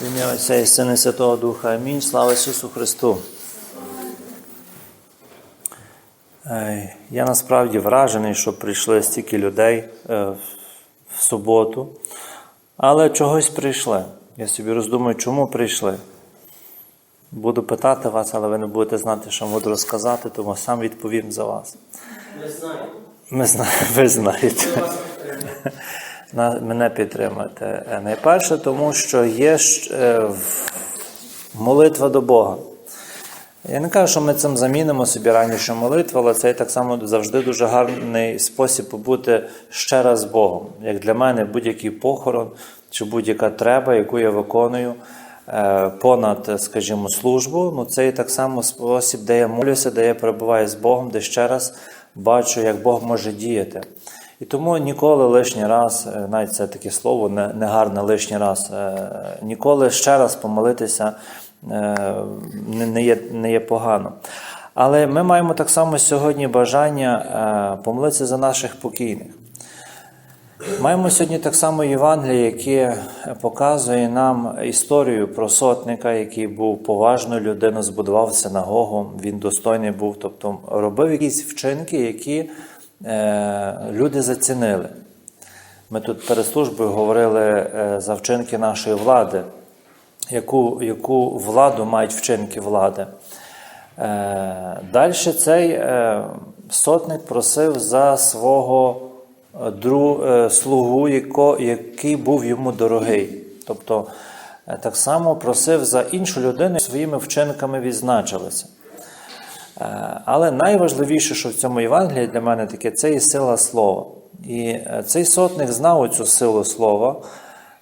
В ім'я Отця і Сина Святого Духа. Амінь. Слава Ісусу Христу. Я насправді вражений, що прийшли стільки людей е, в суботу, але чогось прийшли. Я собі роздумую, чому прийшли. Буду питати вас, але ви не будете знати, що буду розказати, тому сам відповім за вас. Ми знаємо. Ми знаємо, ви знаєте. Мене підтримати. Е, Найперше, тому що є е, молитва до Бога. Я не кажу, що ми цим замінимо собі раніше молитву, але це так само завжди дуже гарний спосіб побути ще раз з Богом. Як для мене будь-який похорон чи будь-яка треба, яку я виконую е, понад, скажімо, службу, ну це і так само спосіб, де я молюся, де я перебуваю з Богом, де ще раз бачу, як Бог може діяти. І тому ніколи лишній раз, е, навіть це таке слово, не, не гарне лишній раз, е, ніколи ще раз помолитися е, не, є, не є погано. Але ми маємо так само сьогодні бажання помолитися за наших покійних. Маємо сьогодні так само Євангеліє, яке показує нам історію про сотника, який був поважною людиною, збудував синагогу, він достойний був, тобто робив якісь вчинки, які люди зацінили. Ми тут перед службою говорили е, за вчинки нашої влади, яку, яку владу мають вчинки влади. Е, Далі цей е, сотник просив за свого е, дру, е, слугу, який був йому дорогий. Тобто е, так само просив за іншу людину, своїми вчинками відзначилися. Е, Але найважливіше, що в цьому Євангелії для мене таке, це і сила слова. І е, цей сотник знав оцю силу слова.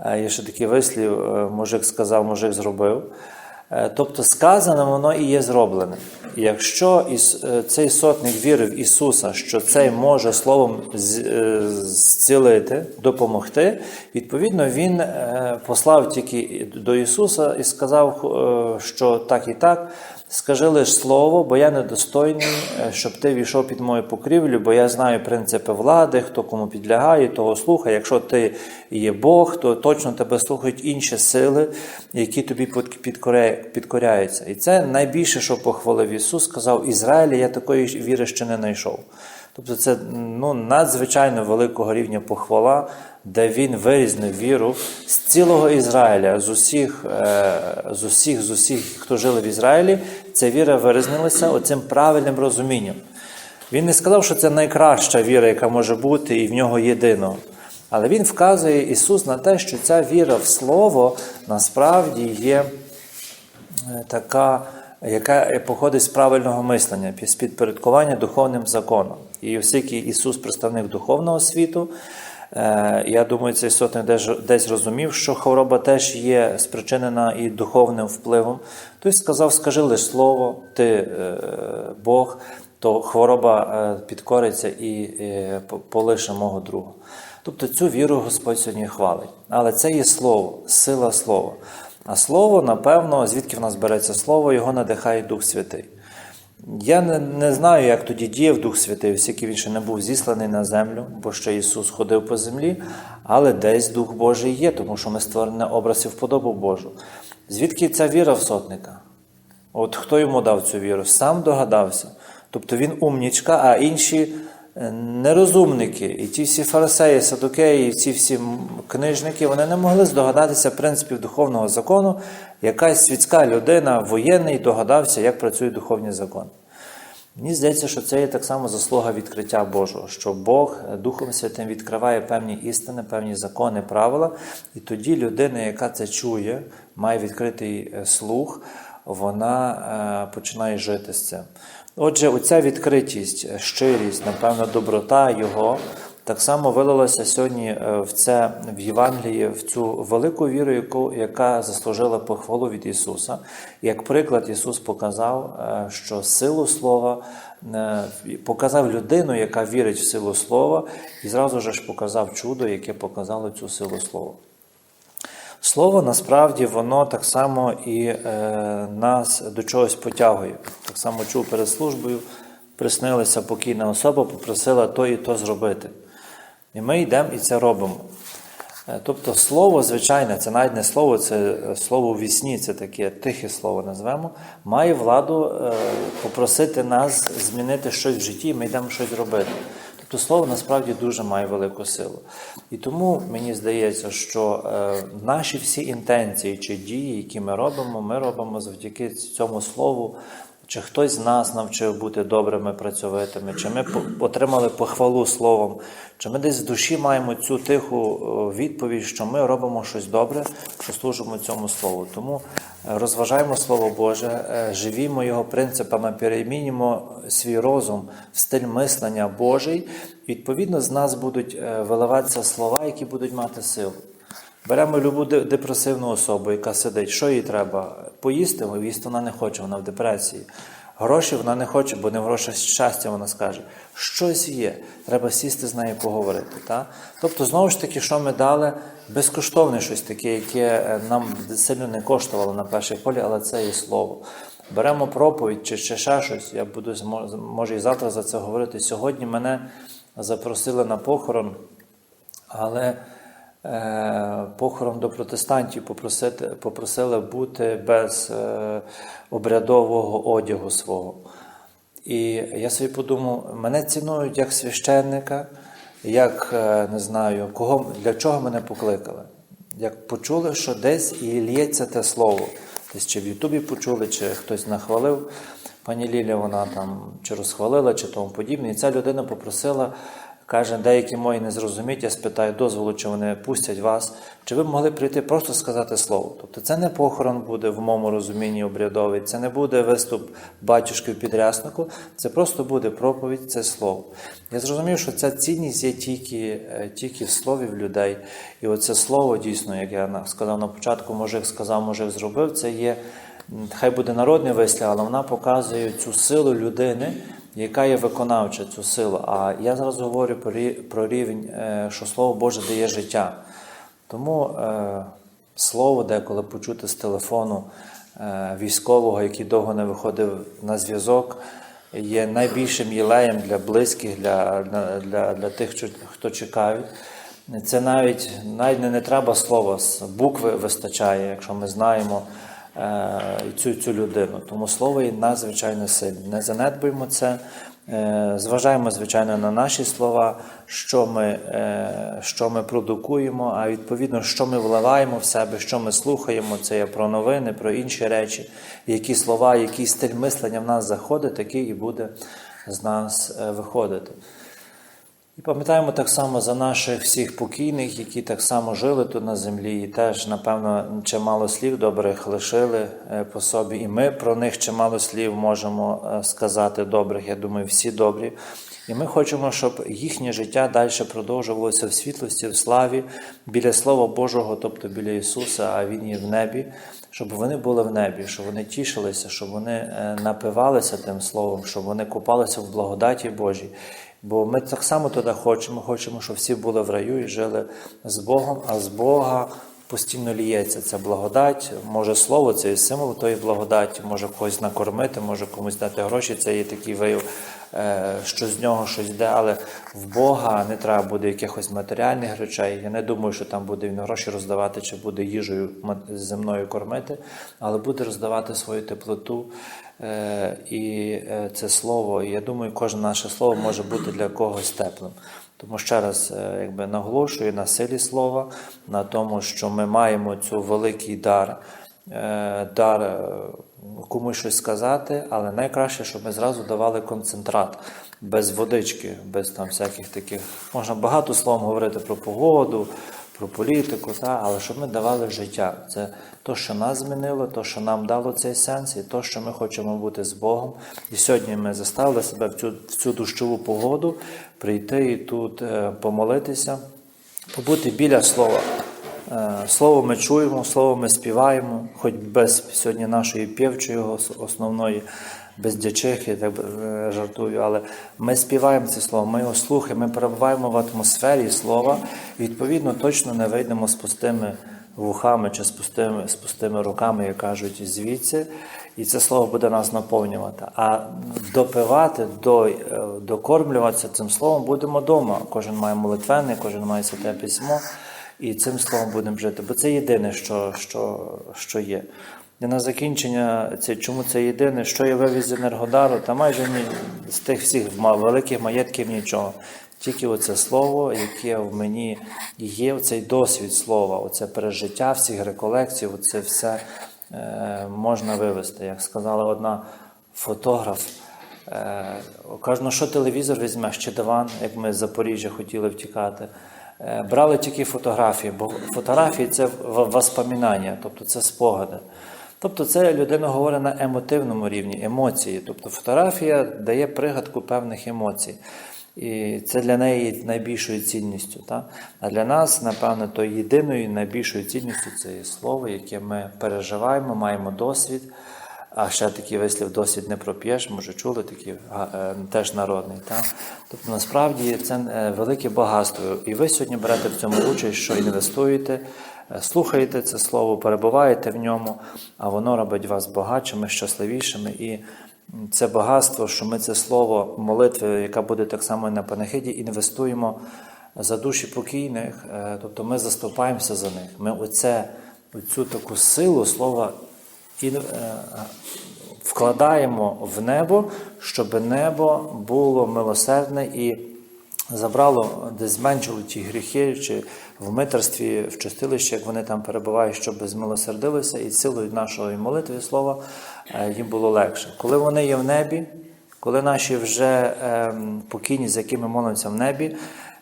Е, Є ще такий вислів, е, мужик сказав, мужик зробив. Е, Тобто сказане воно і є зроблене. Якщо е, цей сотник вірив Ісуса, що цей може словом е, зцілити, допомогти, відповідно, він е, послав тільки до Ісуса і сказав, е, що так і так. Скажи лиш слово, бо я недостойний, е, щоб ти війшов під мою покрівлю, бо я знаю принципи влади, хто кому підлягає, того слухає. Якщо ти є Бог, то точно тебе слухають інші сили, які тобі під- підкоряються. І це найбільше, що похвалив Ісус, сказав Ізраїлі, я такої віри ще не знайшов. Тобто це ну, надзвичайно великого рівня похвала, де він вирізнив віру з цілого Ізраїля, з усіх, е, з усіх, з усіх, хто жили в Ізраїлі, ця віра вирізнилася оцим правильним розумінням. Він не сказав, що це найкраща віра, яка може бути, і в нього єдиного. Але він вказує Ісус на те, що ця віра в Слово насправді є е, така, яка походить з правильного мислення, з підпорядкування духовним законом. І оскільки Ісус представник духовного світу, я думаю, цей сотник десь, розумів, що хвороба теж є спричинена і духовним впливом. Той сказав: скажи лише слово, ти е, Бог, то хвороба е, підкориться і е, полише мого друга. Тобто цю віру Господь сьогодні хвалить. Але це є слово, сила слова. А слово, напевно, звідки в нас береться слово, його надихає Дух Святий. Я не, не знаю, як тоді діяв Дух Святий, оскільки він ще не був зісланий на землю, бо ще Ісус ходив по землі, але десь Дух Божий є, тому що ми створені образ і вподобу Божу. Звідки ця віра в сотника? От хто йому дав цю віру? Сам догадався. Тобто він умнічка, а інші нерозумники, і ті всі фарисеї, садокеї, і ці всі книжники, вони не могли здогадатися принципів духовного закону. Якась світська людина, воєнний, догадався, як працюють духовні закони. Мені здається, що це є так само заслуга відкриття Божого, що Бог Духом Святим відкриває певні істини, певні закони, правила, і тоді людина, яка це чує, має відкритий е, слух, вона е, починає жити з цим. Отже, оця відкритість, е, щирість, напевно, доброта Його так само вилилося сьогодні е, в це в Євангелії, в цю велику віру, яку, яка заслужила похвалу від Ісуса. Як приклад, Ісус показав, що силу слова показав людину, яка вірить в силу слова, і зразу ж показав чудо, яке показало цю силу слова. Слово насправді воно так само і е, нас до чогось потягує. Так само чув перед службою, приснилася покійна особа, попросила то і то зробити. І ми йдемо і це робимо. Е, Тобто слово, звичайне, це навіть не слово, це е, слово у вісні, це таке тихе слово назвемо, має владу е, попросити нас змінити щось в житті, і ми йдемо щось робити. Тобто слово насправді дуже має велику силу. І тому мені здається, що е, наші всі інтенції чи дії, які ми робимо, ми робимо завдяки цьому слову. Чи хтось з нас навчив бути добрими працьовитими, чи ми отримали похвалу словом, чи ми десь в душі маємо цю тиху е, відповідь, що ми робимо щось добре, що служимо цьому слову. Тому е, розважаємо Слово Боже, е, живімо його принципами, перемінюємо свій розум в стиль мислення Божий. Відповідно, з нас будуть виливатися слова, які будуть мати силу. Беремо любу депресивну особу, яка сидить. Що їй треба? Поїсти, їсти вона не хоче, вона в депресії. Гроші вона не хоче, бо не в грошах щастя, вона скаже. Щось є, треба сісти з нею поговорити. Та? Тобто, знову ж таки, що ми дали, безкоштовне щось таке, яке е, нам сильно не коштувало на першій полі, але це є слово. Беремо проповідь чи ще ще щось. Я буду може і завтра за це говорити. Сьогодні мене запросили на похорон, але е, похорон до протестантів попросити, попросили бути без е, обрядового одягу свого. І я собі подумав, мене цінують як священника, як е, не знаю, кого, для чого мене покликали. Як почули, що десь і лється те слово. Десь чи в Ютубі почули, чи хтось нахвалив. Пані Ліля, вона там чи розхвалила, чи тому подібне. І ця людина попросила, каже, деякі мої не зрозуміють, я спитаю дозволу, чи вони пустять вас, чи ви б могли прийти просто сказати слово. Тобто це не похорон буде в моєму розумінні обрядовий, це не буде виступ батюшки в підряснику, це просто буде проповідь, це слово. Я зрозумів, що ця цінність є тільки, е, тільки в слові в людей. І оце слово дійсно, як я сказав на початку, мужик сказав, мужик зробив, це є. Хай буде народний вислів, але вона показує цю силу людини, яка є виконавча цю силу. А я зараз говорю про рівень, е, що Слово Боже дає життя. Тому е, слово деколи почути з телефону е, військового, який довго не виходив на зв'язок, є найбільшим єлеєм для близьких, для, для, для, тих, хто чекають. Це навіть, навіть не, не треба слова, букви вистачає, якщо ми знаємо цю, цю людину. Тому слово є надзвичайно сильне. Не занедбуємо це. Е, Зважаємо, звичайно, на наші слова, що ми, е, що ми продукуємо, а відповідно, що ми вливаємо в себе, що ми слухаємо, це є про новини, про інші речі, які слова, який стиль мислення в нас заходить, такий і буде з нас е, виходити. І пам'ятаємо так само за наших всіх покійних, які так само жили тут на землі, і теж, напевно, чимало слів добрих лишили е, по собі. І ми про них чимало слів можемо е, сказати добрих. Я думаю, всі добрі. І ми хочемо, щоб їхнє життя далі продовжувалося в світлості, в славі, біля Слова Божого, тобто біля Ісуса, а Він є в небі, щоб вони були в небі, щоб вони тішилися, щоб вони е, напивалися тим словом, щоб вони купалися в благодаті Божій. Бо ми так само туди хочемо, хочемо, щоб всі були в раю і жили з Богом, а з Бога постійно ліється ця благодать. Може слово, це і символ тої благодаті, може когось накормити, може комусь дати гроші. Це є такий вияв, що з нього щось йде, але в Бога не треба буде якихось матеріальних речей. Я не думаю, що там буде він гроші роздавати, чи буде їжею земною кормити, але буде роздавати свою теплоту. Е, І е, це слово, і я думаю, кожне наше слово може бути для когось теплим. Тому ще раз е, якби наголошую на силі слова, на тому, що ми маємо цю великий дар, е, дар е, комусь щось сказати, але найкраще, щоб ми зразу давали концентрат без водички, без там всяких таких. Можна багато словом говорити про погоду, про політику, та, але щоб ми давали життя. Це то, що нас змінило, то, що нам дало цей сенс, і то, що ми хочемо бути з Богом. І сьогодні ми заставили себе в цю, в цю дощову погоду прийти і тут е, помолитися, побути біля слова. Е, Слово ми чуємо, слово ми співаємо, хоч без сьогодні нашої півчої основної, без дячихи, так е, жартую, але ми співаємо це слово, ми його слухаємо, ми перебуваємо в атмосфері слова, і відповідно точно не вийдемо з пустими вухами чи з пустими, з пустими руками, як кажуть, звідси, і це слово буде нас наповнювати. А допивати, до, е, докормлюватися цим словом будемо вдома. Кожен має молитвенний, кожен має святе письмо. І цим словом будемо жити. Бо це єдине, що, що, що є. І на закінчення, це, чому це єдине, що я вивіз з Енергодару, та майже ні, з тих всіх великих маєтків нічого. Тільки оце слово, яке в мені є, оцей досвід слова, оце пережиття всіх реколекцій, оце все е, можна вивести. Як сказала одна фотограф, е, каже, ну що телевізор візьмеш чи диван, як ми з Запоріжжя хотіли втікати. Е, Брали тільки фотографії, бо фотографії це воспоминання, тобто це спогади. Тобто це людина говорить на емотивному рівні, емоції. Тобто фотографія дає пригадку певних емоцій. І це для неї найбільшою цінністю. Та? А для нас, напевно, то єдиною найбільшою цінністю це є слово, яке ми переживаємо, маємо досвід. А ще такий вислів досвід не проп'єш, може чули такий е, теж народний. Та? Тобто насправді це е, велике багатство. І ви сьогодні берете в цьому участь, що інвестуєте, е, слухаєте це слово, перебуваєте в ньому, а воно робить вас багатшими, щасливішими. І це багатство, що ми це слово молитви, яка буде так само на панахиді, інвестуємо за душі покійних, тобто ми заступаємося за них. Ми оце, оцю таку силу слова і е, вкладаємо в небо, щоб небо було милосердне і забрало, десь зменшило ті гріхи, чи в митерстві, в чистилищі, як вони там перебувають, щоб змилосердилися, і силою нашої молитви і слова е, їм було легше. Коли вони є в небі, коли наші вже ем, покійні, з якими молимося в небі,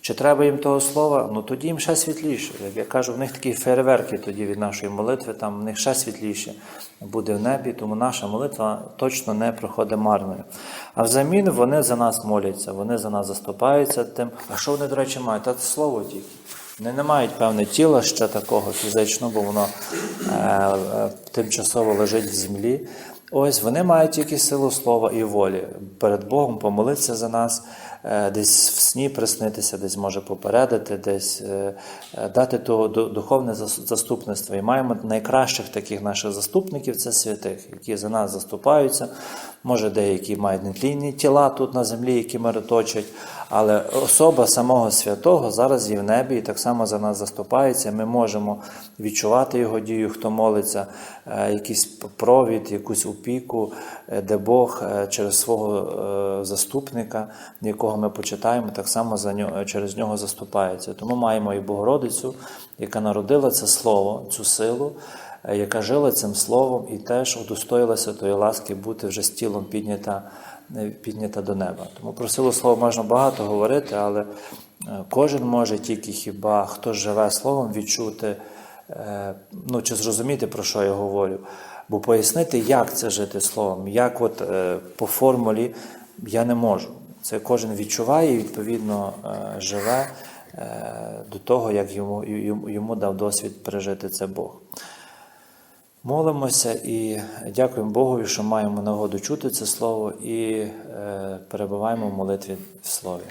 чи треба їм того слова? Ну тоді їм ще світліше. Як я кажу, в них такі фейерверки тоді від нашої молитви, там в них ще світліше буде в небі, тому наша молитва точно не проходить марною. А взамін вони за нас моляться, вони за нас заступаються тим. А що вони, до речі, мають? Та це слово тільки. Вони не мають певне тіла ще такого фізичного, бо воно е, е, тимчасово лежить в землі. Ось вони мають тільки силу слова і волі перед Богом помолитися за нас, десь в сні приснитися, десь може попередити, десь е, е, дати то ду- духовне зас- заступництво. І маємо найкращих таких наших заступників це святих, які за нас заступаються. Може, деякі мають нетлінні тіла тут на землі, які мироточать, але особа самого святого зараз є в небі і так само за нас заступається. Ми можемо відчувати його дію, хто молиться, е, якийсь провід, якусь опіку, е, де Бог е, через свого заступника, якого ми почитаємо, так само за нього, через нього заступається. Тому маємо і Богородицю, яка народила це слово, цю силу. Е, Яка жила цим словом і теж удостоїлася тої ласки бути вже з тілом піднята, е, піднята до неба. Тому про силу слова можна багато говорити, але е, кожен може тільки хіба хто живе словом відчути, ну чи зрозуміти, про що я говорю. Бо пояснити, як це жити словом, як от по формулі я не можу. Це кожен відчуває і відповідно живе до того, як йому, йому дав досвід пережити це Бог. Молимося і дякуємо Богові, що маємо нагоду чути це слово і е, перебуваємо в молитві в слові.